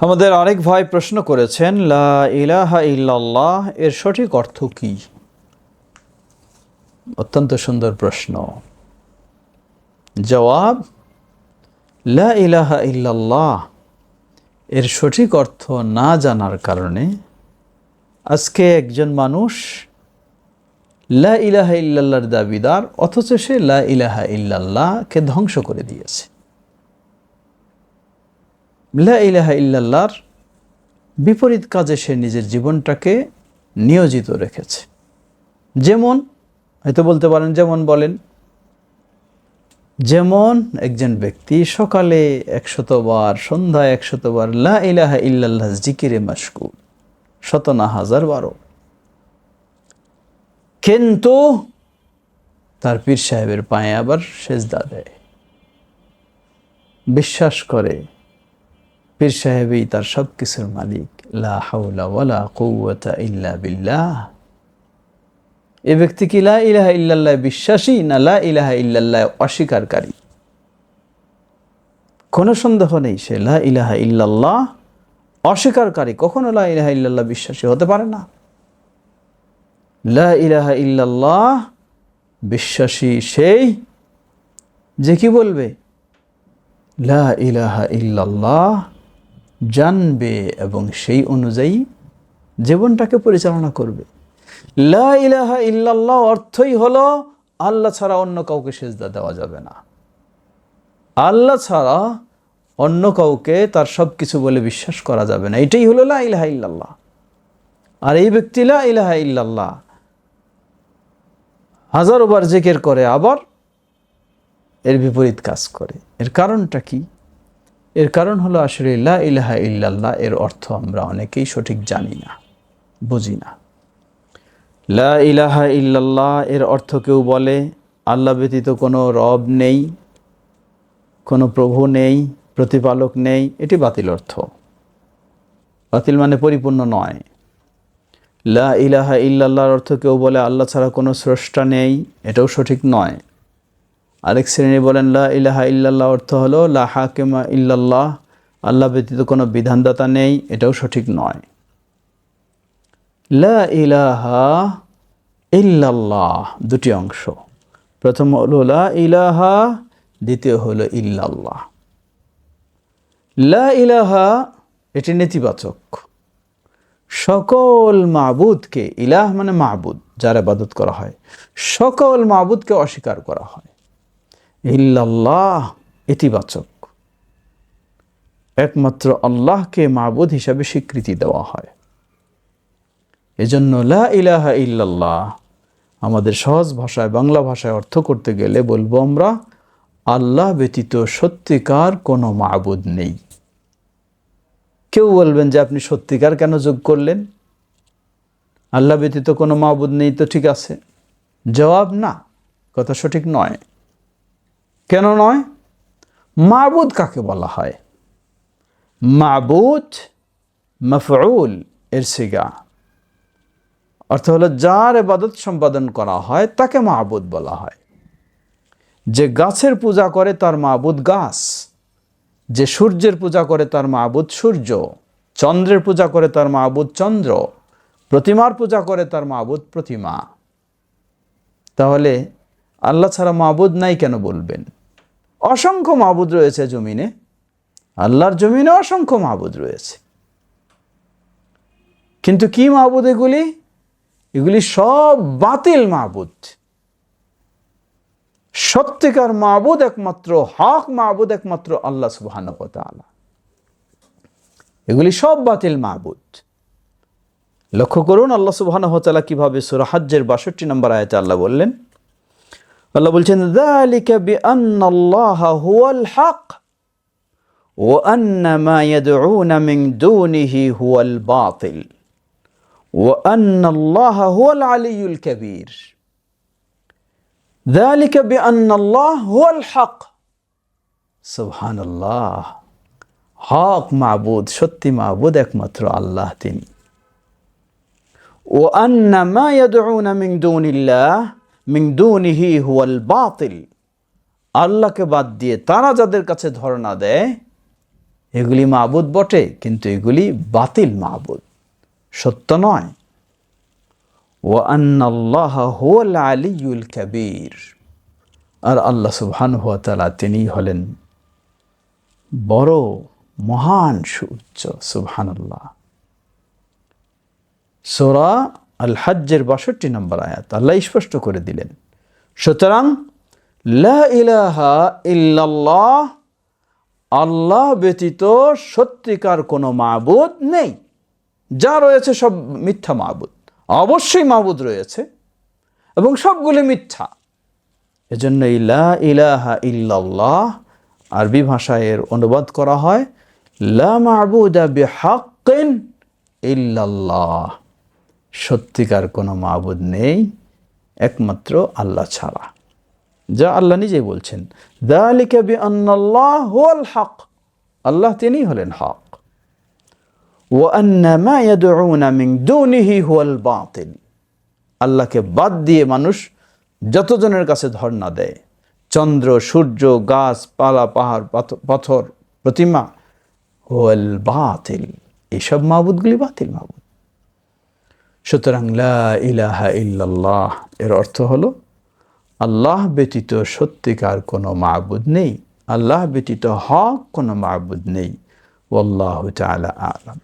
আমাদের আরেক ভাই প্রশ্ন করেছেন, লা ইলাহা ইল্লাল্লাহ এর সঠিক অর্থ কি? অত্যন্ত সুন্দর প্রশ্ন। জবাব, লা ইলাহা ইল্লাল্লাহ এর সঠিক অর্থ না জানার কারণে। আজকে একজন মানুষ লা ইলাহা ইল্লাল্লাহর দাবিদার, অথচ সে লা ইলাহা ইল্লাল্লাহকে ধ্বংস করে দিয়েছে। লা ইলাহা ইল্লাল্লাহর বিপরীত কাজে সে নিজের জীবনটাকে নিয়োজিত রেখেছে। যেমন, হয়তো বলতে পারেন, যেমন বলেন, যেমন একজন ব্যক্তি সকালে একশতবার সন্ধ্যায় একশতবার লা ইলাহা ইল্লাল্লাহ জিকিরে মাসকুল শত না হাজার বারো। কিন্তু তার পীর সাহেবের পায়ে আবার সেজদা দেয়। বিশ্বাস করে পীর সাহেবই তার সব কিছুর মালিক ইল্লা বিল্লাহ। এ ব্যক্তি কি লা ইলাহা ইল্লাল্লাহ বিশ্বাসী না লা ইলাহা ইল্লাল্লাহ অস্বীকারী? কোনো সন্দেহ নেই সে লা ইলাহা ইল্লাল্লাহ অস্বীকারী। কখনো লা ইলাহা ইল্লাল্লাহ বিশ্বাসী হতে পারে না। লা ইলাহা ইল্লাল্লাহ বিশ্বাসী সেই যে কি বলবে? লা ইলাহা ইল্লাল্লাহ জানবে এবং সেই অনুযায়ী জীবনটাকে পরিচালনা করবে। লা ইলাহা ইল্লাল্লাহ অর্থই হলো আল্লাহ ছাড়া অন্য কাউকে সেজদা দেওয়া যাবে না। আল্লাহ ছাড়া অন্য কাউকে তার সব কিছু বলে বিশ্বাস করা যাবে না। এটাই হলো লা ইলাহা ইল্লাল্লাহ। আর এই ব্যক্তি লা ইলাহা ইল্লাল্লাহ হাজারো বার জেকের করে আবার এর বিপরীত কাজ করে। এর কারণটা কি? এর কারণ হলো আসলে লা ইলাহা ইল্লাল্লাহ, এর অর্থ আমরা অনেকেই সঠিক জানি না, বুঝি না। লা ইলাহা ইল্লাল্লাহ, এর অর্থ কেউ বলে, আল্লাহ ব্যতীত কোনো রব নেই, কোনো প্রভু নেই, প্রতিপালক নেই, এটি বাতিল অর্থ। বাতিল মানে পরিপূর্ণ নয়। লা ইলাহা ইল্লাল্লাহর অর্থ কেউ বলে, আল্লাহ ছাড়া কোনো স্রষ্টা নেই, এটাও সঠিক নয়। আরেক শ্রেণি বলেন, লা ইলাহা ইল্লাল্লাহ অর্থ হলো, লা হাকিমা ইল্লাল্লাহ আল্লাহ ব্যতীত কোনো বিধানদাতা নেই, এটাও সঠিক নয়। লা ইলাহা ইল্লাল্লাহ দুটি অংশ। প্রথম হলো, লা ইলাহা দ্বিতীয় হলো, ইল্লাল্লাহ লা ইলাহা এটি নেতিবাচক। সকল মাবুদকে ইলাহ মানে মাবুদ, যার আবাদত করা হয়। সকল মাবুদকে অস্বীকার করা হয়। ইল্লাল্লাহ ইতিবাচক। একমাত্র আল্লাহকে মাবুদ হিসাবে স্বীকৃতি দেওয়া হয়। এজন্য লা ইলাহা ইল্লাল্লাহ আমাদের সহজ ভাষায়, বাংলা ভাষায় অর্থ করতে গেলে বলব আমরা, আল্লাহ ব্যতীত সত্যিকার কোনো মাবুদ নেই। কেউ বলবেন যে আপনি সত্যিকার কেন যোগ করলেন? আল্লাহ ব্যতীত কোনো মাবুদ নেই তো ঠিক আছে। জবাব না, কথা সঠিক নয়। কেন নয়? মাবুদ কাকে বলা হয়? মাবুদ মফউল এর সিগা অর্থ হলো যার এবাদত সম্পাদন করা হয়, তাকে মাহবুদ বলা হয়। যে গাছের পূজা করে, তার মাহবুদ গাছ। যে সূর্যের পূজা করে, তার মাহবুদ সূর্য। চন্দ্রের পূজা করে, তার মাহবুদ চন্দ্র। প্রতিমার পূজা করে, তার মাহবুদ প্রতিমা। তাহলে আল্লাহ ছাড়া মাহবুদ নাই কেন বলবেন? অসংখ্য মাহবুদ রয়েছে জমিনে। আল্লাহর জমিনে অসংখ্য মাহবুদ রয়েছে। কিন্তু কি মাহবুদ এগুলি? এগুলি সব বাতিল মাহবুদ সত্যিকার মাহবুদ একমাত্র হক মাহবুদ একমাত্র আল্লাহ সুবাহান এগুলি সব বাতিল মাহবুদ লক্ষ্য করুন, আল্লাহ সুবাহান হতালা কীভাবে সুরাহাজ্যের বাষট্টি নম্বর আয়তে আল্লাহ বললেন আল্লাহ বলছেন ذلك بأن الله هو الحق وأن ما يدعون من دونه هو الباطل وأن الله هو العلي الكبير ذلك بأن الله هو الحق سبحان الله হক মাবুদ সত্যি মাবুদ একমাত্র আল্লাহ তিনি ও আন্না মা ইয়াদউনা মিন দুনিল্লাহ মিন দুনিহি হুয়াল বাতিল। আল্লাহকে বাদ দিয়ে তারা যাদের কাছে ধর্ণা দেয়, এগুলি মাবুদ বটে, কিন্তু এগুলি বাতিল মাবুদ। সত্য নয়। ও আন্নাল্লাহ হুয়াল আলিউল কবির। আর আল্লাহ সুবহান হুয়া তালা তিনি হলেন বড়, মহান, সুউচ্চ, সুবহানাল্লাহ। সোরা আল হাজ্জের বাষট্টি নম্বর আয়াত। আল্লাহ স্পষ্ট করে দিলেন, সুতরাং ইলাহা আল্লাহ ব্যতীত সত্যিকার কোনো মাবুদ নেই। যা রয়েছে সব মিথ্যা মাবুদ। অবশ্যই মাবুদ রয়েছে এবং সবগুলি মিথ্যা। এজন্য ইলা ইলাহা ইল্লাল্লাহ আরবি ভাষায় এর অনুবাদ করা হয়, লা মাবুদা বিহাক্কিন ইল্লাল্লাহ। সত্যিকার কোনো মাবুদ নেই, একমাত্র আল্লাহ ছাড়া। যা আল্লাহ নিজেই বলছেন হক। আল্লাহ তিনিই হলেন হক। ও আল্লাহকে বাদ দিয়ে মানুষ যতজনের কাছে ধর্ণা দেয়, চন্দ্র, সূর্য গাছ পালা পাহাড়, পাথ- পাথর, প্রতিমা, হুয়াল বাতিল। এইসব মাবুদগুলি বাতিল মাবুদ। সুতরাং লা ইলাহা ইল্লাল্লাহ, এর অর্থ হলো আল্লাহ ব্যতীত সত্যিকার কোনো মাবুদ নেই। আল্লাহ ব্যতীত হক কোনো মাবুদ নেই। ওল্লাহ আলা আলম।